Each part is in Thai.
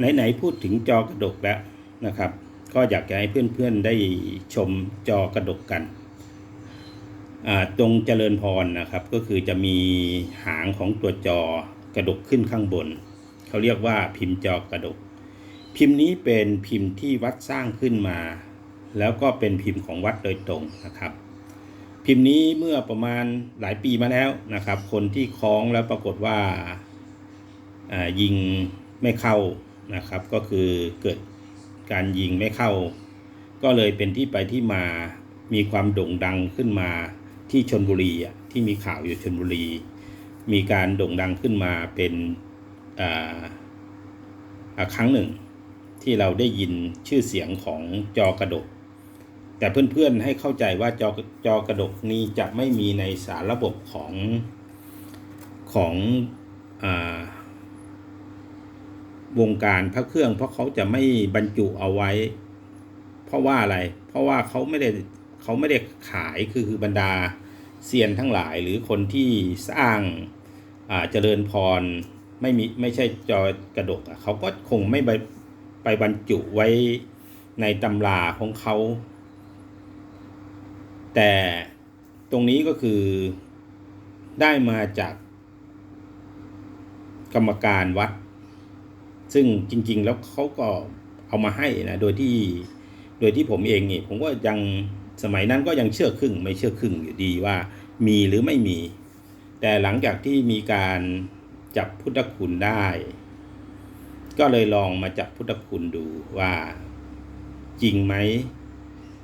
ไหนๆพูดถึงจอกระดกแล้วนะครับ ก็อยากจะให้เพื่อนๆได้ชมจอกระดกกันตรงเจริญพรนะครับ ก็คือจะมีหางของตัวจอกระดกขึ้นข้างบน เขาเรียกว่าพิมพ์จอกระดก พิมพ์นี้เป็นพิมพ์ที่วัดสร้างขึ้นมา แล้วก็เป็นพิมพ์ของวัดโดยตรงนะครับ พิมพ์นี้เมื่อประมาณหลายปีมาแล้วนะครับ คนที่คล้องแล้วปรากฏว่ายิงไม่เข้า นะครับ ก็คือเกิดการยิงไม่เข้า ก็เลยเป็นที่ไปที่มามีความโด่งดังขึ้นมาที่ชนบุรีอะที่มีข่าวอยู่ชนบุรี มีการโด่งดังขึ้นมาเป็นอ่าครั้งหนึ่งที่เราได้ยินชื่อเสียงของจอกระดก แต่เพื่อนๆให้เข้าใจว่าจอจอกระดกนี้จะไม่มีในสารระบบของของอา วงการพระเครื่อง เพราะเขาจะไม่บรรจุเอาไว้ เพราะว่าอะไร เพราะว่าเขาไม่ได้เขาไม่ได้ขายคือคือบรรดาเซียนทั้งหลายหรือคนที่สร้างอ่าเจริญพรไม่มีไม่ใช่จอกระดกอะเขาก็คงไม่ไปไปบรรจุไว้ในตำราของเขา แต่ตรงนี้ก็คือได้มาจากกรรมการวัด ซึ่งจริง ๆ แล้วเขาก็เอามาให้นะโดยที่โดยที่ผมเองนี่ผมก็ยังสมัยนั้นก็ยังเชื่อครึ่งไม่เชื่อครึ่งอยู่ดีว่ามีหรือไม่มี แต่หลังจากที่มีการจับพุทธคุณได้ ก็เลยลองมาจับพุทธคุณดูว่าจริงไหม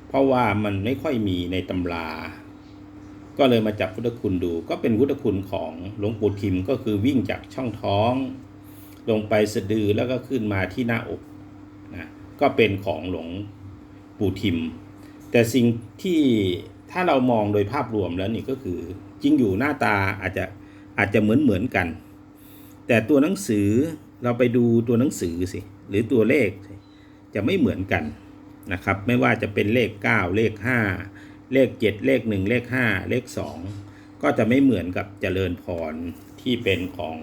เพราะว่ามันไม่ค่อยมีในตำรา ก็เลยมาจับพุทธคุณดู ก็เป็นพุทธคุณของหลวงปู่ทิมก็คือวิ่งจากช่องท้อง ลงไปสะดือแล้วก็ขึ้นมาที่หน้าอกนะก็เป็นของหลวงปู่ทิม แต่สิ่งที่ถ้าเรามองโดยภาพรวมแล้วนี่ก็คือจริงอยู่หน้าตาอาจจะอาจจะเหมือนเหมือนกัน แต่ตัวหนังสือเราไปดูตัวหนังสือสิหรือตัวเลขจะไม่เหมือนกันนะครับ ไม่ว่าจะเป็นเลข 9 เลข 5 เลข 7 เลข 1 เลข 5 เลข 2 ก็จะไม่เหมือนกับเจริญพรที่เป็นของ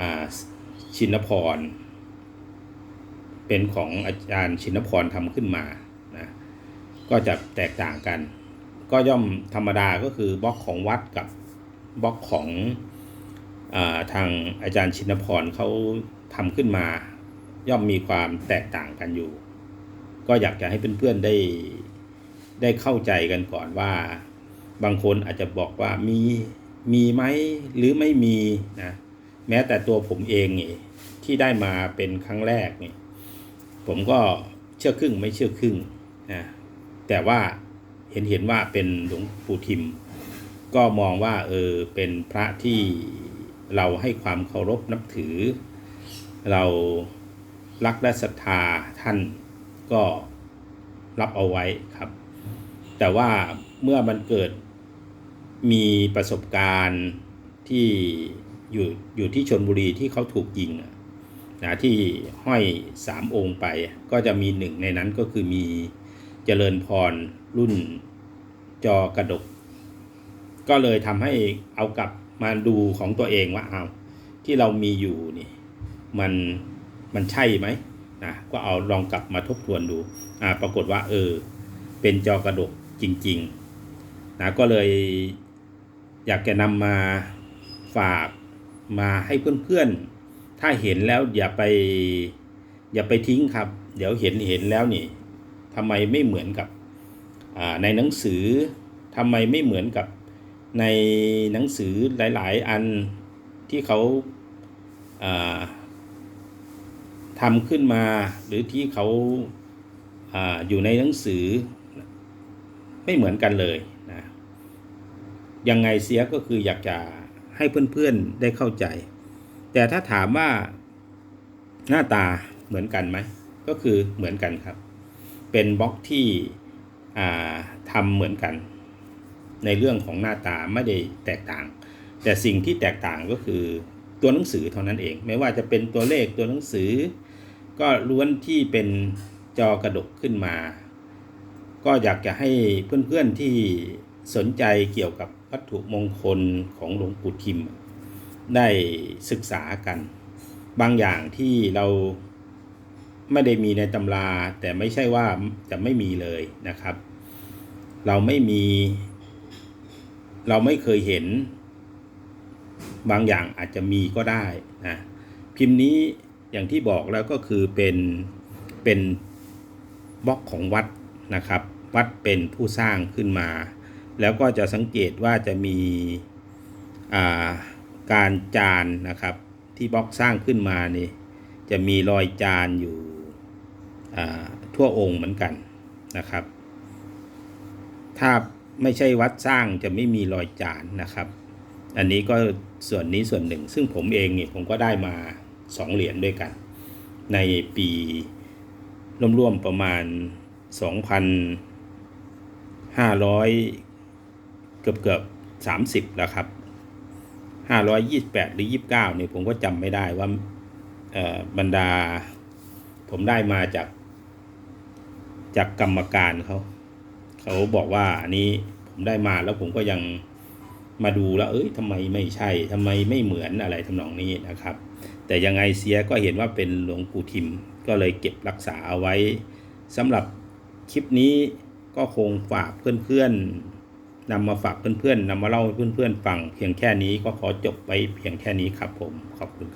อา ชินพร เป็นของอาจารย์ชินพรทำขึ้นมานะก็จะแตกต่างกัน ก็ย่อมธรรมดาก็คือบล็อกของวัดกับบล็อกของอทางอาจารย์ชินพรเขาทำขึ้นมา ย่อมมีความแตกต่างกันอยู่ ก็อยากจะให้เพื่อนๆได้ได้เข้าใจกันก่อนว่า บางคนอาจจะบอกว่ามีมีไหมหรือไม่มีนะ แม้แต่ตัวผมเองนี่ที่ได้มาเป็นครั้งแรกนี่ผมก็เชื่อครึ่งไม่เชื่อครึ่งนะแต่ว่าเห็นเห็นว่าเป็นหลวงปู่ทิม ก็มองว่าเออเป็นพระที่เราให้ความเคารพนับถือ เรารักและศรัทธาท่านก็รับเอาไว้ครับ แต่ว่าเมื่อมันเกิดมีประสบการณ์ที่ อยู่อยู่ที่ชนบุรีที่เขาถูกยิงนะที่ห้อยสามองค์ไป ก็จะมีหนึ่งในนั้นก็คือมีเจริญพรรุ่นจอกระดก ก็เลยทำให้เอากลับมาดูของตัวเองว่าเอาที่เรามีอยู่นี่มันมันใช่ไหมนะก็เอาลองกลับมาทบทวนดูอ่าปรากฏว่า เออ เป็นจอกระดกจริง ๆนะก็เลยอยากจะนำมาฝาก มาให้เพื่อนๆ ถ้าเห็นแล้วอย่าไปอย่าไปทิ้งครับ เดี๋ยวเห็นเห็นแล้วนี่ทำไมไม่เหมือนกับในหนังสือทำไมไม่เหมือนกับในหนังสือหลาย ๆ อันที่เขาาทำขึ้นมาหรือที่เขาอาอยู่ในหนังสือไม่เหมือนกันเลยนะยังไงเสียก็คืออยากจะ ให้เพื่อนๆได้เข้าใจ แต่ถ้าถามว่าหน้าตาเหมือนกันไหมก็คือเหมือนกันครับ เป็นบล็อกที่ทำเหมือนกัน ในเรื่องของหน้าตาไม่ได้แตกต่าง แต่สิ่งที่แตกต่างก็คือตัวหนังสือเท่านั้นเอง ไม่ว่าจะเป็นตัวเลขตัวหนังสือ ก็ล้วนที่เป็นจอกระดกขึ้นมา ก็อยากจะให้เพื่อนๆที่สนใจเกี่ยวกับ วัตถุมงคลของหลวงปู่ทิม ได้ศึกษากัน บางอย่างที่เราไม่ได้มีในตำรา แต่ไม่ใช่ว่าจะไม่มีเลยนะครับ เราไม่มี เราไม่เคยเห็น บางอย่างอาจจะมีก็ได้นะพิมพ์นี้อย่างที่บอกแล้วก็คือเป็นเป็นบล็อกของวัดนะครับ วัดเป็นผู้สร้างขึ้นมา แล้วก็จะสังเกตว่าจะมีาการจานนะครับ ที่บล็อกสร้างขึ้นมานี่จะมีรอยจานอยู่ทั่วองค์เหมือนกันนะครับ ถ้าไม่ใช่วัดสร้างจะไม่มีรอยจานนะครับ อันนี้ก็ส่วนนี้ส่วนหนึ่ง ซึ่งผมเองเนี่ยผมก็ได้มาสองเหรียญด้วยกัน ในปีร่วมๆประมาณ 2,500 เกือบเกือบสามสิบแล้วครับ528หรือ29เก้านี่ยผมก็จำไม่ได้ว่าบรรดา ผมได้มาจาก จากกรรมการเขาเขาบอกว่าอันนี้ผมได้มาแล้วผมก็ยังมาดูแล้ว เอ้ยทำไมไม่ใช่ทำไมไม่เหมือนอะไรทำนองนี้นะครับ แต่ยังไงเสียก็เห็นว่าเป็นหลวงปู่ทิม ก็เลยเก็บรักษาเอาไว้สำหรับคลิปนี้ก็คงฝากเพื่อนๆ นำมาฝากเพื่อนๆนำมาเล่าให้เพื่อนๆฟัง เพียงแค่นี้ก็ขอจบไปเพียงแค่นี้ครับผมขอบคุณครับ